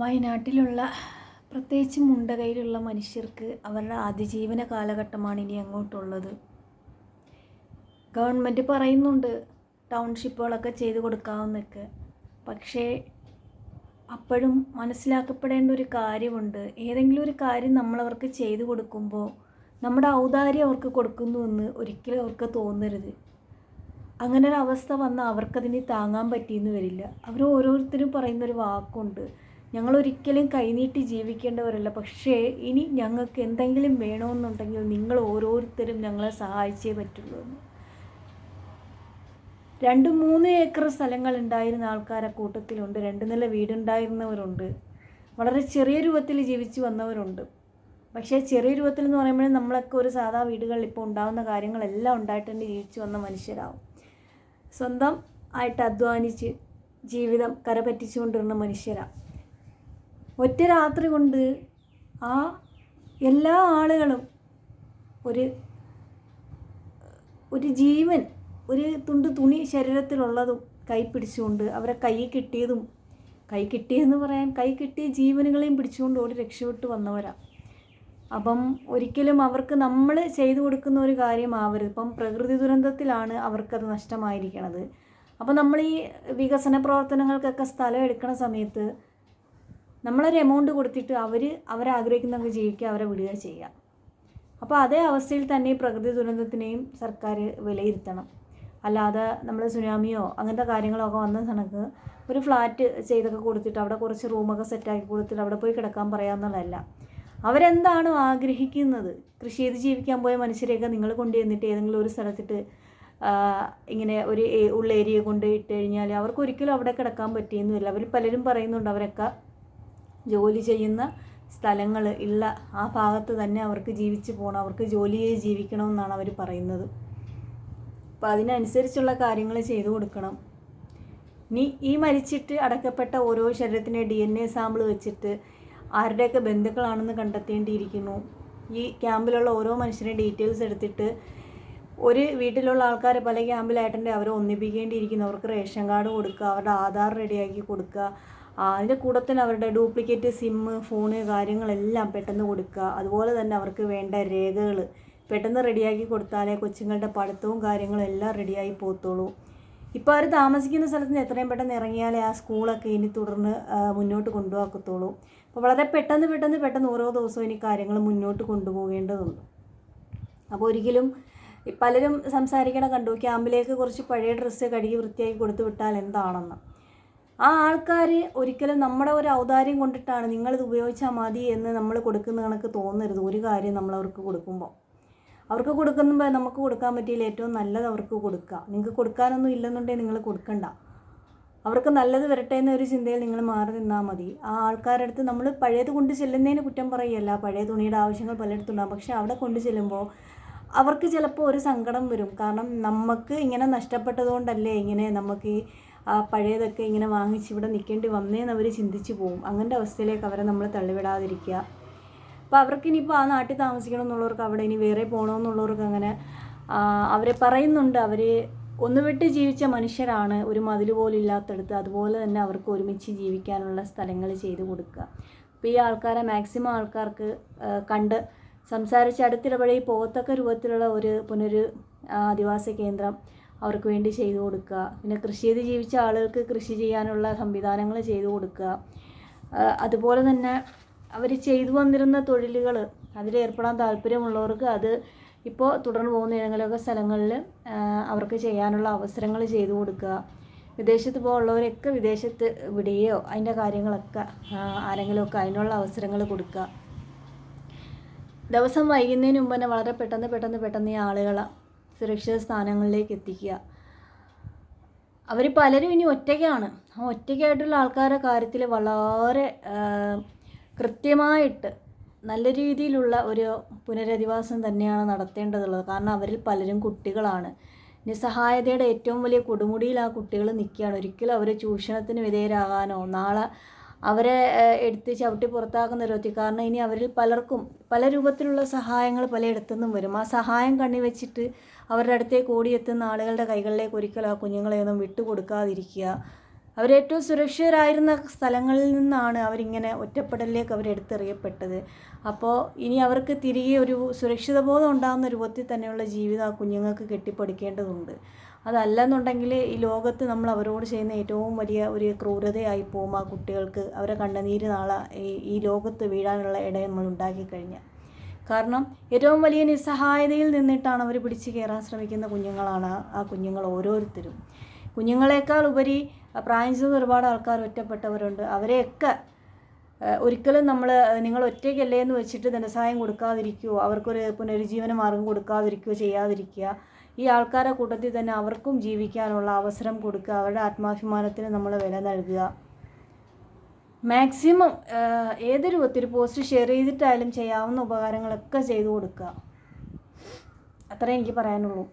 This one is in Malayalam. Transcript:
വയനാട്ടിലുള്ള പ്രത്യേകിച്ച് മുണ്ടകയിലുള്ള മനുഷ്യർക്ക് അവരുടെ അതിജീവന കാലഘട്ടമാണ് ഇനി അങ്ങോട്ടുള്ളത്. ഗവൺമെന്റ് പറയുന്നുണ്ട് ടൗൺഷിപ്പുകളൊക്കെ ചെയ്തു കൊടുക്കാമെന്നൊക്കെ പക്ഷേ അപ്പോഴും മനസ്സിലാക്കപ്പെടേണ്ട ഒരു കാര്യമുണ്ട്. ഏതെങ്കിലും ഒരു കാര്യം നമ്മളവർക്ക് ചെയ്തു കൊടുക്കുമ്പോൾ നമ്മുടെ ഔദാര്യം അവർക്ക് കൊടുക്കുന്നുവെന്ന് ഒരിക്കലും അവർക്ക് തോന്നരുത്. അങ്ങനെ ഒരു അവസ്ഥ വന്നാൽ അവർക്കതിന് താങ്ങാൻ പറ്റിയെന്ന് വരില്ല. അവർ ഓരോരുത്തരും പറയുന്നൊരു വാക്കുണ്ട്. ഞങ്ങൾ ഒരിക്കലും കൈനീട്ടി ജീവിക്കേണ്ടവരല്ല. പക്ഷേ ഇനി ഞങ്ങൾക്ക് എന്തെങ്കിലും വേണമെന്നുണ്ടെങ്കിൽ നിങ്ങൾ ഓരോരുത്തരും ഞങ്ങളെ സഹായിച്ചേ പറ്റുള്ളൂ എന്ന്. രണ്ട് മൂന്ന് ഏക്കർ സ്ഥലങ്ങൾ ഉണ്ടായിരുന്ന ആൾക്കാരെ കൂട്ടത്തിലുണ്ട്. രണ്ട് നില വീടുണ്ടായിരുന്നവരുണ്ട്. വളരെ ചെറിയ രൂപത്തിൽ ജീവിച്ചു വന്നവരുണ്ട്. പക്ഷേ ചെറിയ രൂപത്തിൽ എന്ന് പറയുമ്പോൾ നമ്മളൊക്കെ ഒരു സാധാ വീടുകളിൽ ഇപ്പോൾ ഉണ്ടാകുന്ന കാര്യങ്ങളെല്ലാം ഉണ്ടായിട്ട് തന്നെ ജീവിച്ചു വന്ന മനുഷ്യരാവും. സ്വന്തം ആയിട്ട് അധ്വാനിച്ച് ജീവിതം കരപറ്റിച്ചുകൊണ്ടിരുന്ന മനുഷ്യരാണ് ഒറ്റ രാത്രി കൊണ്ട് ആ എല്ലാ ആളുകളും ഒരു ഒരു ജീവൻ ഒരു തുണ്ട് തുണി ശരീരത്തിലുള്ളതും കൈ പിടിച്ചുകൊണ്ട് അവരെ കൈ കിട്ടിയതും കൈ കിട്ടിയെന്ന് പറയാൻ കൈ കിട്ടിയ ജീവനുകളെയും പിടിച്ചുകൊണ്ട് ഓടി രക്ഷപ്പെട്ടു വന്നവരാ. അപ്പം ഒരിക്കലും അവർക്ക് നമ്മൾ ചെയ്തു കൊടുക്കുന്ന ഒരു കാര്യമാവരുത്. ഇപ്പം പ്രകൃതി ദുരന്തത്തിലാണ് അവർക്കത് നഷ്ടമായിരിക്കണത്. അപ്പം നമ്മൾ ഈ വികസന പ്രവർത്തനങ്ങൾക്കൊക്കെ സ്ഥലം എടുക്കുന്ന സമയത്ത് നമ്മളൊരു എമൗണ്ട് കൊടുത്തിട്ട് അവർ അവരാഗ്രഹിക്കുന്നവർക്ക് ജീവിക്കുക അവരെ വിടുക ചെയ്യുക. അപ്പോൾ അതേ അവസ്ഥയിൽ തന്നെ പ്രകൃതി ദുരന്തത്തിനെയും സർക്കാർ വിലയിരുത്തണം. അല്ലാതെ നമ്മൾ സുനാമിയോ അങ്ങനത്തെ കാര്യങ്ങളൊക്കെ വന്ന കണക്ക് ഒരു ഫ്ലാറ്റ് ചെയ്തൊക്കെ കൊടുത്തിട്ട് അവിടെ കുറച്ച് റൂമൊക്കെ സെറ്റാക്കി കൊടുത്തിട്ട് അവിടെ പോയി കിടക്കാൻ പറയാമെന്നുള്ളതല്ല അവരെന്താണ് ആഗ്രഹിക്കുന്നത്? കൃഷി ചെയ്ത് ജീവിക്കാൻ പോയ മനുഷ്യരെയൊക്കെ നിങ്ങൾ കൊണ്ടുവന്നിട്ട് ഏതെങ്കിലും ഒരു സ്ഥലത്തിട്ട് ഇങ്ങനെ ഒരു ഉള്ള ഏരിയ കൊണ്ട് ഇട്ട് കഴിഞ്ഞാൽ അവർക്ക് ഒരിക്കലും അവിടെ കിടക്കാൻ പറ്റിയെന്നില്ല അവർ പലരും പറയുന്നുണ്ട് അവരൊക്കെ ജോലി ചെയ്യുന്ന സ്ഥലങ്ങൾ ഉള്ള ആ ഭാഗത്ത് തന്നെ അവർക്ക് ജീവിച്ച് പോകണം അവർക്ക് ജോലി ചെയ്ത് ജീവിക്കണമെന്നാണ് അവർ പറയുന്നത്. അപ്പോൾ അതിനനുസരിച്ചുള്ള കാര്യങ്ങൾ ചെയ്തു കൊടുക്കണം. ഇനി ഈ മരിച്ചിട്ട് അടക്കപ്പെട്ട ഓരോ ശരീരത്തിന്റെ ഡി എൻ എ സാമ്പിൾ വെച്ചിട്ട് ആരുടെയൊക്കെ ബന്ധുക്കളാണെന്ന് കണ്ടെത്തേണ്ടിയിരിക്കുന്നു. ഈ ക്യാമ്പിലുള്ള ഓരോ മനുഷ്യരുടെ ഡീറ്റെയിൽസ് എടുത്തിട്ട് ഒരു വീട്ടിലുള്ള ആൾക്കാർ പല ക്യാമ്പിലായിട്ടുണ്ടെങ്കിൽ അവരെ ഒന്നിപ്പിക്കേണ്ടിയിരിക്കുന്നു. അവർക്ക് റേഷൻ കാർഡ് കൊടുക്കുക അവരുടെ ആധാർ റെഡിയാക്കി കൊടുക്കുക. അതിന്റെ കൂടെ തന്നെ അവരുടെ ഡ്യൂപ്ലിക്കേറ്റ് സിമ്മ് ഫോണ് കാര്യങ്ങളെല്ലാം പെട്ടെന്ന് കൊടുക്കുക. അതുപോലെ തന്നെ അവർക്ക് വേണ്ട രേഖകൾ പെട്ടെന്ന് റെഡിയാക്കി കൊടുത്താലേ കൊച്ചുങ്ങളുടെ പഠിത്തവും കാര്യങ്ങളും എല്ലാം റെഡിയായി പോകത്തുള്ളൂ. ഇപ്പോൾ അവർ താമസിക്കുന്ന സ്ഥലത്ത് നിന്ന് എത്രയും പെട്ടെന്ന് ഇറങ്ങിയാലേ ആ സ്കൂളൊക്കെ ഇനി തുടർന്ന് മുന്നോട്ട് കൊണ്ടുപോകത്തുള്ളൂ. അപ്പോൾ വളരെ പെട്ടെന്ന് പെട്ടെന്ന് പെട്ടെന്ന് ഓരോ ദിവസവും ഇനി കാര്യങ്ങൾ മുന്നോട്ട് കൊണ്ടുപോകേണ്ടതുണ്ട്. അപ്പോൾ ഒരിക്കലും പലരും സംസാരിക്കണ കണ്ടു ക്യാമ്പിലേക്ക് കുറച്ച് പഴയ ഡ്രസ്സ് കഴുകി വൃത്തിയാക്കി കൊടുത്തു വിട്ടാൽ എന്താണെന്ന്. ആ ആൾക്കാർ ഒരിക്കലും നമ്മുടെ ഒരു ഔദാര്യം കൊണ്ടിട്ടാണ് നിങ്ങളിത് ഉപയോഗിച്ചാൽ മതി എന്ന് നമ്മൾ കൊടുക്കുന്ന കണക്ക് തോന്നരുത്. ഒരു കാര്യം നമ്മൾ അവർക്ക് കൊടുക്കുമ്പോൾ അവർക്ക് കൊടുക്കുമ്പോൾ നമുക്ക് കൊടുക്കാൻ പറ്റിയില്ല. ഏറ്റവും നല്ലത് അവർക്ക് കൊടുക്കുക നിങ്ങൾക്ക് കൊടുക്കാനൊന്നും ഇല്ലെന്നുണ്ടെങ്കിൽ നിങ്ങൾ കൊടുക്കണ്ട. അവർക്ക് നല്ലത് വരട്ടെ എന്നൊരു ചിന്തയിൽ നിങ്ങൾ മാറി നിന്നാൽ മതി. ആ ആൾക്കാരുടെ അടുത്ത് നമ്മൾ പഴയത് കൊണ്ട് ചെല്ലുന്നതിന് കുറ്റം പറയല്ല. പഴയ തുണിയുടെ ആവശ്യങ്ങൾ പലയിടത്തുണ്ടാകും പക്ഷേ അവിടെ കൊണ്ട് ചെല്ലുമ്പോൾ അവർക്ക് ചിലപ്പോൾ ഒരു സങ്കടം വരും. കാരണം നമുക്ക് ഇങ്ങനെ നഷ്ടപ്പെട്ടതുകൊണ്ടല്ലേ ഇങ്ങനെ നമുക്ക് ഈ ആ പഴയതൊക്കെ ഇങ്ങനെ വാങ്ങിച്ച് ഇവിടെ നിൽക്കേണ്ടി വന്നേന്ന് അവർ ചിന്തിച്ചു പോകും അങ്ങനത്തെ അവസ്ഥയിലേക്ക് അവരെ നമ്മൾ തള്ളിവിടാതിരിക്കുക. അപ്പോൾ അവർക്ക് ഇനിയിപ്പോൾ ആ നാട്ടിൽ താമസിക്കണം എന്നുള്ളവർക്ക് അവിടെ ഇനി വേറെ പോകണമെന്നുള്ളവർക്ക് അങ്ങനെ അവരെ പറയുന്നുണ്ട്. അവർ ഒന്നുവിട്ട് ജീവിച്ച മനുഷ്യരാണ്. ഒരു മതിൽ പോലും ഇല്ലാത്തടത്ത് അതുപോലെ തന്നെ അവർക്ക് ഒരുമിച്ച് ജീവിക്കാനുള്ള സ്ഥലങ്ങൾ ചെയ്തു കൊടുക്കുക. അപ്പോൾ ഈ ആൾക്കാരെ മാക്സിമം ആൾക്കാർക്ക് കണ്ട് സംസാരിച്ച് അടുത്തിടപഴകി പോകത്തക്ക രൂപത്തിലുള്ള ഒരു പുനര് ആദിവാസ കേന്ദ്രം അവർക്ക് വേണ്ടി ചെയ്തു കൊടുക്കുക. പിന്നെ കൃഷി ചെയ്ത് ജീവിച്ച ആളുകൾക്ക് കൃഷി ചെയ്യാനുള്ള സംവിധാനങ്ങൾ ചെയ്തു കൊടുക്കുക. അതുപോലെ തന്നെ അവർ ചെയ്തു വന്നിരുന്ന തൊഴിലുകൾ അതിലേർപ്പെടാൻ താല്പര്യമുള്ളവർക്ക് അത് ഇപ്പോൾ തുടർന്ന് പോകുന്ന ഏതെങ്കിലുമൊക്കെ സ്ഥലങ്ങളിൽ അവർക്ക് ചെയ്യാനുള്ള അവസരങ്ങൾ ചെയ്തു കൊടുക്കുക. വിദേശത്ത് പോകുള്ളവരൊക്കെ വിദേശത്ത് വിടുകയോ അതിന്റെ കാര്യങ്ങളൊക്കെ ആരെങ്കിലുമൊക്കെ അതിനുള്ള അവസരങ്ങൾ കൊടുക്കുക. ദിവസം വൈകുന്നതിന് മുമ്പ് തന്നെ വളരെ പെട്ടെന്ന് പെട്ടെന്ന് പെട്ടെന്ന് ഈ ആളുകളെ സുരക്ഷിത സ്ഥാനങ്ങളിലേക്ക് എത്തിക്കുക. അവർ പലരും ഇനി ഒറ്റയ്ക്കാണ്. ആ ഒറ്റയ്ക്കായിട്ടുള്ള ആൾക്കാരുടെ കാര്യത്തിൽ വളരെ കൃത്യമായിട്ട് നല്ല രീതിയിലുള്ള ഒരു പുനരധിവാസം തന്നെയാണ് നടത്തേണ്ടതുള്ളത്. കാരണം അവരിൽ പലരും കുട്ടികളാണ്. നിസ്സഹായതയുടെ ഏറ്റവും വലിയ കൊടുമുടിയിൽ ആ കുട്ടികൾ നിൽക്കുകയാണ്. ഒരിക്കലും അവർ ചൂഷണത്തിന് വിധേയരാകാനോ നാളെ അവരെ എടുത്ത് ചവിട്ടി പുറത്താക്കുന്ന ഒരു കാരണം ഇനി അവരിൽ പലർക്കും പല രൂപത്തിലുള്ള സഹായങ്ങൾ പലയിടത്തുനിന്നും വരും. ആ സഹായം കണ്ണി വെച്ചിട്ട് അവരുടെ അടുത്തേക്ക് ഓടിയെത്തുന്ന ആളുകളുടെ കൈകളിലേക്ക് ഒരിക്കലും ആ കുഞ്ഞുങ്ങളെയൊന്നും വിട്ടുകൊടുക്കാതിരിക്കുക. അവരേറ്റവും സുരക്ഷിതരായിരുന്ന സ്ഥലങ്ങളിൽ നിന്നാണ് അവരിങ്ങനെ ഒറ്റപ്പെടലിലേക്ക് അവരെടുത്തെറിയപ്പെട്ടത് അപ്പോൾ ഇനി അവർക്ക് തിരികെ ഒരു സുരക്ഷിതബോധം ഉണ്ടാകുന്ന രൂപത്തിൽ തന്നെയുള്ള ജീവിതം ആ കുഞ്ഞുങ്ങൾക്ക് കെട്ടിപ്പടുക്കേണ്ടതുണ്ട്. അതല്ലെന്നുണ്ടെങ്കിൽ ഈ ലോകത്ത് നമ്മൾ അവരോട് ചെയ്യുന്ന ഏറ്റവും വലിയ ഒരു ക്രൂരതയായി പോകും ആ കുട്ടികൾക്ക്. അവരെ കണ്ണുനീര് നാളെ ഈ ലോകത്ത് വീഴാനുള്ള ഇട നമ്മൾ ഉണ്ടാക്കി കഴിഞ്ഞാൽ കാരണം ഏറ്റവും വലിയ നിസ്സഹായതയിൽ നിന്നിട്ടാണ് അവർ പിടിച്ചു കയറാൻ ശ്രമിക്കുന്ന കുഞ്ഞുങ്ങളാണ് ആ കുഞ്ഞുങ്ങൾ ഓരോരുത്തരും. കുഞ്ഞുങ്ങളെക്കാൾ ഉപരി പ്രായം ചെയ്ത ഒരുപാട് ആൾക്കാർ ഒറ്റപ്പെട്ടവരുണ്ട്. അവരെയൊക്കെ ഒരിക്കലും നമ്മൾ നിങ്ങൾ ഒറ്റയ്ക്കല്ലേ എന്ന് വെച്ചിട്ട് ധനസഹായം കൊടുക്കാതിരിക്കുകയോ അവർക്കൊരു പുനരുജ്ജീവന മാർഗം കൊടുക്കാതിരിക്കുകയോ ചെയ്യാതിരിക്കുക. ഈ ആൾക്കാരുടെ കൂട്ടത്തിൽ തന്നെ അവർക്കും ജീവിക്കാനുള്ള അവസരം കൊടുക്കുക. അവരുടെ ആത്മാഭിമാനത്തിന് നമ്മൾ വില നൽകുക. മാക്സിമം ഏത് രൂപത്തിൽ പോസ്റ്റ് ഷെയർ ചെയ്തിട്ടായാലും ചെയ്യാവുന്ന ഉപകാരങ്ങളൊക്കെ ചെയ്തു കൊടുക്കുക. അത്രേ എനിക്ക് പറയാനുള്ളൂ.